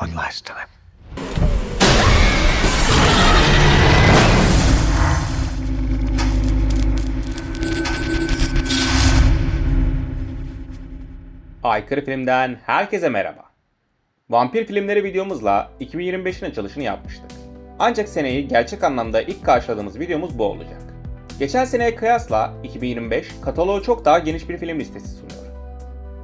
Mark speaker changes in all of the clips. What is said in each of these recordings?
Speaker 1: one last time. Aykırı Film'den herkese merhaba. Vampir filmleri videomuzla 2025'in açılışını yapmıştık. Ancak seneyi gerçek anlamda ilk karşıladığımız videomuz bu olacak. Geçen seneye kıyasla 2025 kataloğu çok daha geniş bir film listesi sunuyor.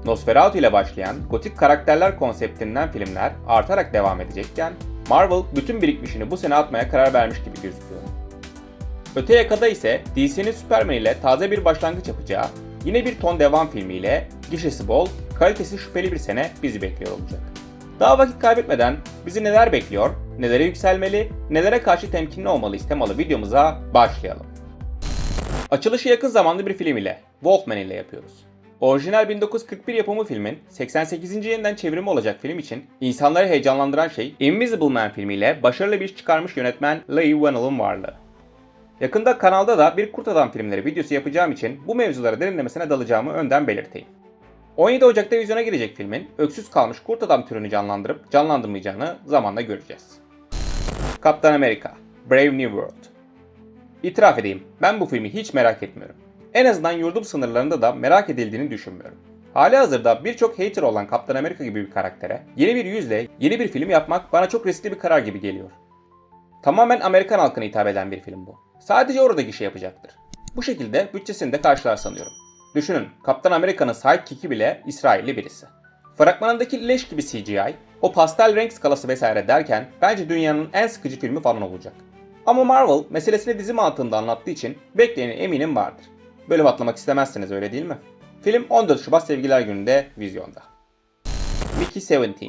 Speaker 1: Nosferatu ile başlayan gotik karakterler konseptinden filmler artarak devam edecekken Marvel bütün birikmişini bu sene atmaya karar vermiş gibi gözüküyor. Öte yakada ise DC'nin Superman ile taze bir başlangıç yapacağı, yine bir ton devam filmiyle gişesi bol, kalitesi şüpheli bir sene bizi bekliyor olacak. Daha vakit kaybetmeden bizi neler bekliyor, nelere yükselmeli, nelere karşı temkinli olmalı istemalı videomuza başlayalım. Açılışı yakın zamanda bir film ile, Wolfman ile yapıyoruz. Orijinal 1941 yapımı filmin 88. yeniden çevrimi olacak film için insanları heyecanlandıran şey Invisible Man filmiyle başarılı bir iş çıkarmış yönetmen Leigh Whannell'ın varlığı. Yakında kanalda da bir Kurt Adam filmleri videosu yapacağım için bu mevzulara derinlemesine dalacağımı önden belirteyim. 17 Ocak'ta vizyona girecek filmin öksüz kalmış Kurt Adam türünü canlandırıp canlandırmayacağını zamanla göreceğiz. Kaptan Amerika Brave New World İtiraf edeyim, ben bu filmi hiç merak etmiyorum. En azından yurdum sınırlarında da merak edildiğini düşünmüyorum. Hali hazırda birçok hater olan Kaptan Amerika gibi bir karaktere yeni bir yüzle yeni bir film yapmak bana çok riskli bir karar gibi geliyor. Tamamen Amerikan halkına hitap eden bir film bu. Sadece orada gişe yapacaktır. Bu şekilde bütçesini de karşılar sanıyorum. Düşünün, Kaptan Amerika'nın sidekick'i bile İsrailli birisi. Fragmanındaki leş gibi CGI, o pastel renk skalası vesaire derken bence dünyanın en sıkıcı filmi falan olacak. Ama Marvel meselesini dizi mantığında anlattığı için bekleyeni eminim vardır. Bölüm atlamak istemezsiniz öyle değil mi? Film 14 Şubat Sevgiler Günü'nde vizyonda. Mickey 17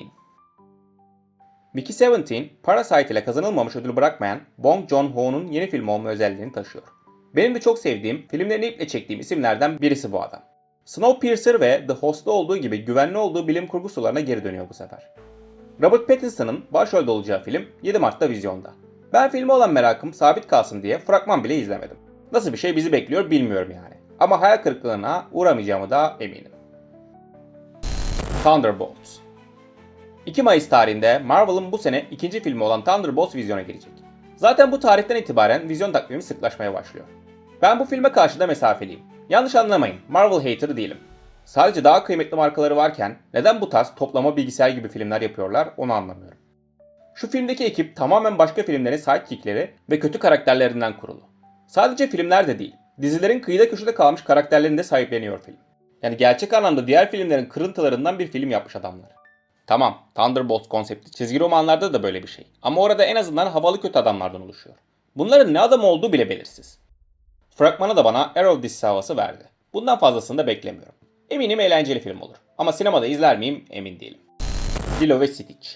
Speaker 1: Mickey 17, Parasite ile kazanılmamış ödül bırakmayan Bong Joon-ho'nun yeni film olma özelliğini taşıyor. Benim de çok sevdiğim, filmlerini iple çektiğim isimlerden birisi bu adam. Snowpiercer ve The Host'ta olduğu gibi güvenli olduğu bilim kurgu sularına geri dönüyor bu sefer. Robert Pattinson'ın başrolde olacağı film 7 Mart'ta vizyonda. Ben filme olan merakım sabit kalsın diye fragman bile izlemedim. Nasıl bir şey bizi bekliyor bilmiyorum yani. Ama hayal kırıklığına uğramayacağımı da eminim. Thunderbolts 2 Mayıs tarihinde Marvel'ın bu sene ikinci filmi olan Thunderbolts vizyona girecek. Zaten bu tarihten itibaren vizyon takvimi sıklaşmaya başlıyor. Ben bu filme karşı da mesafeliyim. Yanlış anlamayın, Marvel hater değilim. Sadece daha kıymetli markaları varken neden bu tarz toplama bilgisayar gibi filmler yapıyorlar onu anlamıyorum. Şu filmdeki ekip tamamen başka filmlerin sidekickleri ve kötü karakterlerinden kurulu. Sadece filmler de değil, dizilerin kıyıda köşede kalmış karakterlerini de sahipleniyor film. Yani gerçek anlamda diğer filmlerin kırıntılarından bir film yapmış adamlar. Tamam, Thunderbolts konsepti çizgi romanlarda da böyle bir şey. Ama orada en azından havalı kötü adamlardan oluşuyor. Bunların ne adam olduğu bile belirsiz. Fragmanı da bana Arrow dizisi havası verdi. Bundan fazlasını da beklemiyorum. Eminim eğlenceli film olur. Ama sinemada izler miyim emin değilim. Lilo ve Stitch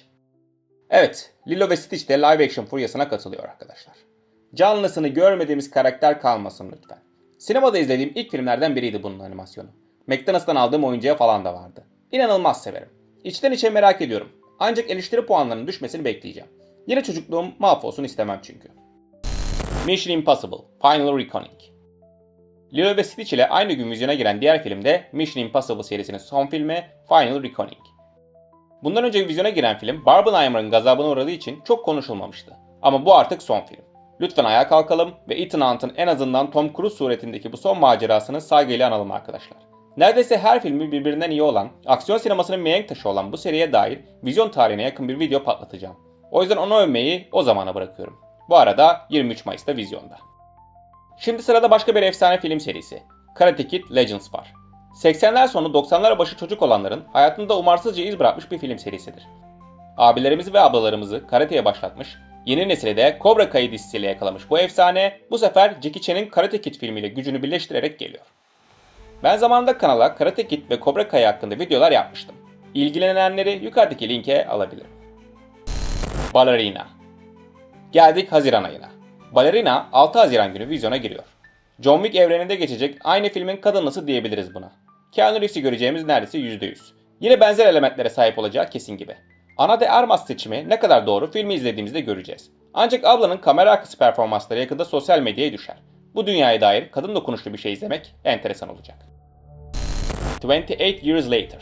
Speaker 1: Evet, Lilo ve Stitch de live action furyasına katılıyor arkadaşlar. Canlısını görmediğimiz karakter kalmasın lütfen. Sinemada izlediğim ilk filmlerden biriydi bunun animasyonu. McDonald's'tan aldığım oyuncağı falan da vardı. İnanılmaz severim. İçten içe merak ediyorum. Ancak eleştiri puanlarının düşmesini bekleyeceğim. Yine çocukluğum mahvolsun istemem çünkü. Mission Impossible Final Reckoning Lilo ve Stitch ile aynı gün vizyona giren diğer film de Mission Impossible serisinin son filmi Final Reckoning. Bundan önce vizyona giren film Barbenheimer'ın gazabına uğradığı için çok konuşulmamıştı. Ama bu artık son film. Lütfen ayağa kalkalım ve Ethan Hunt'ın en azından Tom Cruise suretindeki bu son macerasını saygıyla analım arkadaşlar. Neredeyse her filmi birbirinden iyi olan, aksiyon sinemasının mihenk taşı olan bu seriye dair vizyon tarihine yakın bir video patlatacağım. O yüzden onu övmeyi o zamana bırakıyorum. Bu arada 23 Mayıs'ta vizyonda. Şimdi sırada başka bir efsane film serisi. Karate Kid Legends var. 80'ler sonu 90'lar başı çocuk olanların hayatında umarsızca iz bırakmış bir film serisidir. Abilerimizi ve ablalarımızı karateye başlatmış, yeni nesile de Cobra Kai dizisiyle yakalamış bu efsane bu sefer Jackie Chan'in Karate Kid filmiyle gücünü birleştirerek geliyor. Ben zamanında kanala Karate Kid ve Cobra Kai hakkında videolar yapmıştım. İlgilenenleri yukarıdaki linke alabilirim. Ballerina Geldik Haziran ayına. Ballerina 6 Haziran günü vizyona giriyor. John Wick evreninde geçecek aynı filmin kadınlısı diyebiliriz buna. Keanu Reeves'i göreceğimiz neredeyse %100. Yine benzer elementlere sahip olacağı kesin gibi. Ana de Armas seçimi ne kadar doğru filmi izlediğimizde göreceğiz. Ancak ablanın kamera arkası performansları yakında sosyal medyaya düşer. Bu dünyaya dair kadın dokunuşlu bir şey izlemek enteresan olacak. 28 Years Later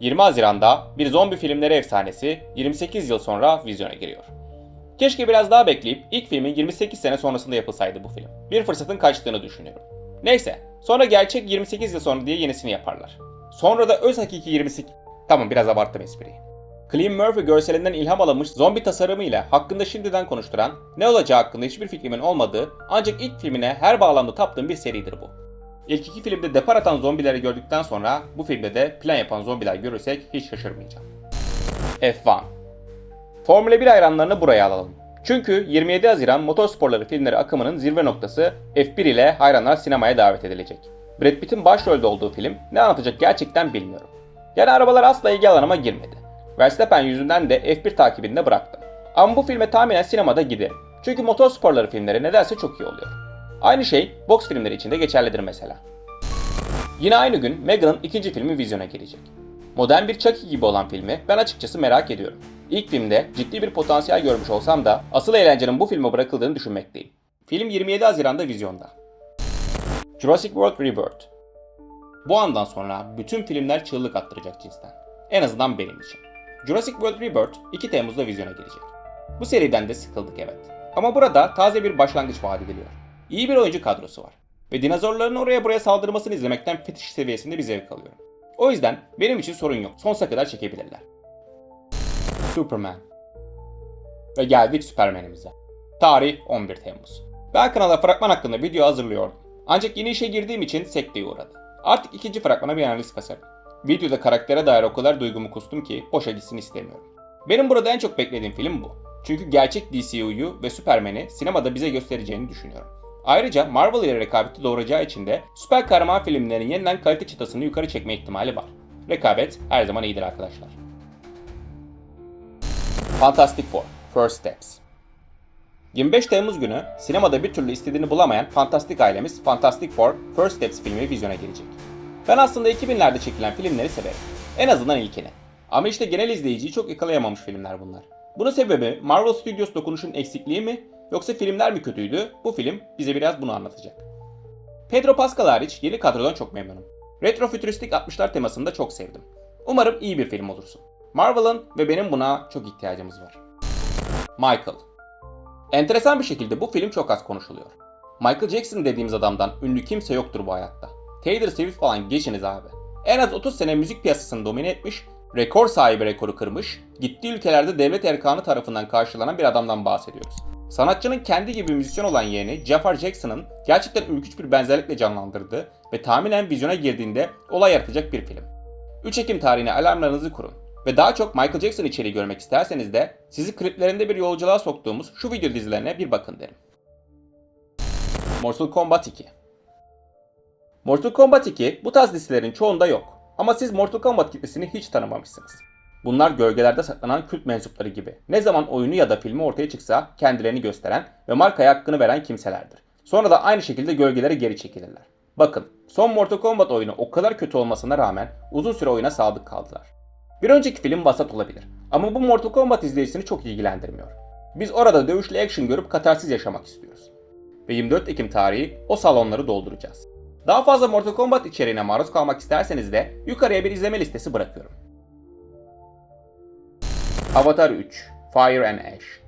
Speaker 1: 20 Haziran'da bir zombi filmleri efsanesi 28 yıl sonra vizyona giriyor. Keşke biraz daha bekleyip ilk filmin 28 sene sonrasında yapılsaydı bu film. Bir fırsatın kaçtığını düşünüyorum. Neyse, sonra gerçek 28 yıl sonra diye yenisini yaparlar. Sonra da öz hakiki 20'si... Tamam biraz abarttım espriyi. Cillian Murphy görselinden ilham alınmış zombi tasarımıyla hakkında şimdiden konuşturan, ne olacağı hakkında hiçbir fikrimin olmadığı ancak ilk filmine her bağlamda taptığım bir seridir bu. İlk iki filmde depar atan zombileri gördükten sonra bu filmde de plan yapan zombiler görürsek hiç şaşırmayacağım. F1 Formula 1 hayranlarını buraya alalım. Çünkü 27 Haziran motorsporları filmleri akımının zirve noktası F1 ile hayranlar sinemaya davet edilecek. Brad Pitt'in başrolde olduğu film ne anlatacak gerçekten bilmiyorum. Yani arabalar asla ilgi alanıma girmedi. Verstappen yüzünden de F1 takibinde bıraktım. Ama bu filme tahminen sinemada giderim. Çünkü motorsporları filmleri nedense çok iyi oluyor. Aynı şey boks filmleri için de geçerlidir mesela. Yine aynı gün Megan'ın ikinci filmi vizyona girecek. Modern bir Chucky gibi olan filmi ben açıkçası merak ediyorum. İlk filmde ciddi bir potansiyel görmüş olsam da asıl eğlencenin bu filme bırakıldığını düşünmekteyim. Film 27 Haziran'da vizyonda. Jurassic World Rebirth Bu andan sonra bütün filmler çığlık attıracak cinsten. En azından benim için. Jurassic World Rebirth 2 Temmuz'da vizyona girecek. Bu seriden de sıkıldık evet. Ama burada taze bir başlangıç vaat ediliyor. İyi bir oyuncu kadrosu var. Ve dinozorların oraya buraya saldırmasını izlemekten fetiş seviyesinde bir zevk alıyorum. O yüzden benim için sorun yok. Sonsuza kadar çekebilirler. Superman. Ve geldik Superman'imize. Tarih 11 Temmuz. Ben kanala fragman hakkında video hazırlıyordum. Ancak yeni işe girdiğim için sekteye uğradı. Artık ikinci fragmana bir analiz kasarım. Videoda karaktere dair o kadar duygumu kustum ki boşa gitsin istemiyorum. Benim burada en çok beklediğim film bu. Çünkü gerçek DCU'yu ve Superman'i sinemada bize göstereceğini düşünüyorum. Ayrıca Marvel ile rekabeti doğuracağı için de süper kahraman filmlerinin yeniden kalite çıtasını yukarı çekme ihtimali var. Rekabet her zaman iyidir arkadaşlar. Fantastic Four First Steps 25 Temmuz günü sinemada bir türlü istediğini bulamayan fantastik ailemiz Fantastic Four First Steps filmi vizyona girecek. Ben aslında 2000'lerde çekilen filmleri severim. En azından ilkini. Ama işte genel izleyiciyi çok yakalayamamış filmler bunlar. Bunun sebebi Marvel Studios dokunuşun eksikliği mi yoksa filmler mi kötüydü? Bu film bize biraz bunu anlatacak. Pedro Pascal hariç yeni kadrodan çok memnunum. Retro fütüristik 60'lar temasını da çok sevdim. Umarım iyi bir film olursun. Marvel'ın ve benim buna çok ihtiyacımız var. Michael Enteresan bir şekilde bu film çok az konuşuluyor. Michael Jackson dediğimiz adamdan ünlü kimse yoktur bu hayatta. Taylor Swift falan geçiniz abi. En az 30 sene müzik piyasasını domine etmiş, rekor sahibi rekoru kırmış, gittiği ülkelerde devlet erkanı tarafından karşılanan bir adamdan bahsediyoruz. Sanatçının kendi gibi müzisyen olan yeğeni Jafar Jackson'ın gerçekten ürküç bir benzerlikle canlandırdığı ve tahminen vizyona girdiğinde olay yaratacak bir film. 3 Ekim tarihine alarmlarınızı kurun. Ve daha çok Michael Jackson içeriği görmek isterseniz de sizi kliplerinde bir yolculuğa soktuğumuz şu video dizilerine bir bakın derim. Mortal Kombat 2 Mortal Kombat 2 bu tarz dizilerin çoğunda yok. Ama siz Mortal Kombat kitlesini hiç tanımamışsınız. Bunlar gölgelerde saklanan kült mensupları gibi. Ne zaman oyunu ya da filmi ortaya çıksa kendilerini gösteren ve markaya hakkını veren kimselerdir. Sonra da aynı şekilde gölgelere geri çekilirler. Bakın, son Mortal Kombat oyunu o kadar kötü olmasına rağmen uzun süre oyuna sadık kaldılar. Bir önceki film vasat olabilir ama bu Mortal Kombat izleyicisini çok ilgilendirmiyor. Biz orada dövüşlü action görüp katarsiz yaşamak istiyoruz. Ve 24 Ekim tarihi o salonları dolduracağız. Daha fazla Mortal Kombat içeriğine maruz kalmak isterseniz de yukarıya bir izleme listesi bırakıyorum. Avatar 3 Fire and Ash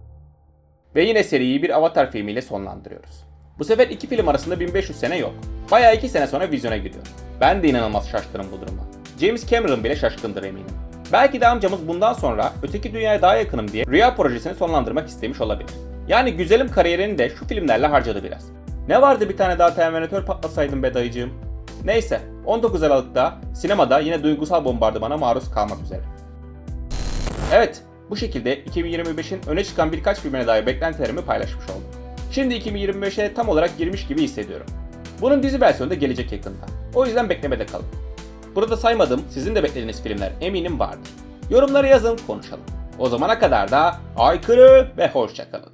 Speaker 1: Ve yine seriyi bir Avatar filmiyle sonlandırıyoruz. Bu sefer iki film arasında 1500 sene yok. Bayağı 2 sene sonra vizyona giriyor. Ben de inanılmaz şaşkınım bu duruma. James Cameron bile şaşkındır eminim. Belki de amcamız bundan sonra öteki dünyaya daha yakınım diye Rüya projesini sonlandırmak istemiş olabilir. Yani güzelim kariyerini de şu filmlerle harcadı biraz. Ne vardı bir tane daha Terminator patlasaydım be dayıcığım. Neyse 19 Aralık'ta sinemada yine duygusal bombardımana maruz kalmak üzere. Evet bu şekilde 2025'in öne çıkan birkaç filmine dair beklentilerimi paylaşmış oldum. Şimdi 2025'e tam olarak girmiş gibi hissediyorum. Bunun dizi versiyonu da gelecek yakında. O yüzden beklemede kalın. Burada saymadığım sizin de beklediğiniz filmler eminim vardır. Yorumlara yazın konuşalım. O zamana kadar da aykırı ve hoşçakalın.